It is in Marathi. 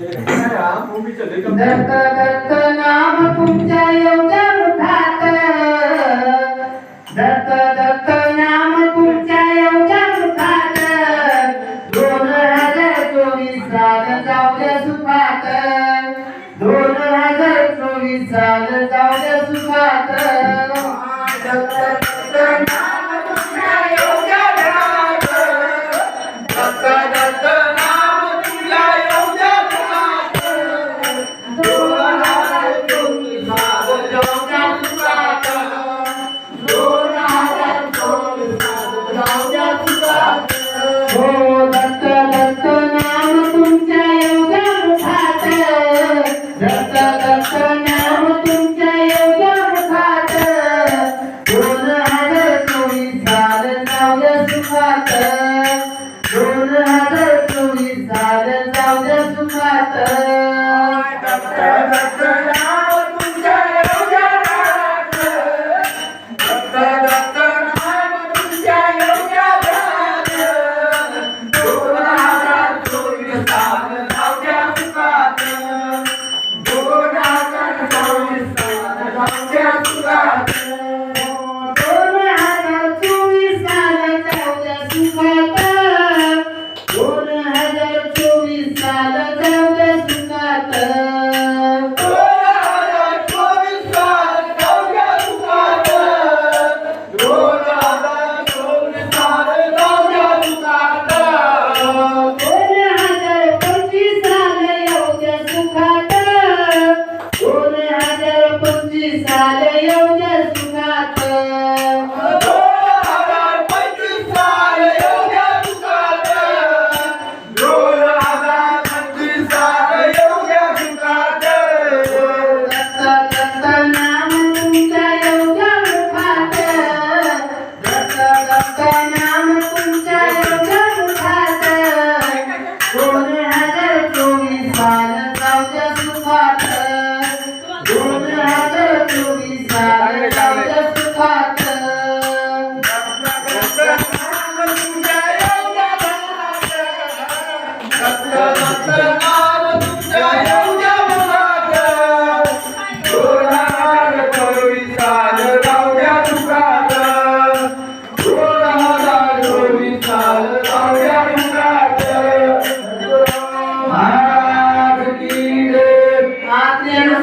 दत्त दत्त नाम तुमच्या एवढ्या मुखात दत्त दत्त नाम तुमच्या एवढ्या मुखात दोन हजार चोवीस साल जाऊया सुखात दोन हजार चोवीस साल जाऊ जात Hasta ఆజ్ఞలను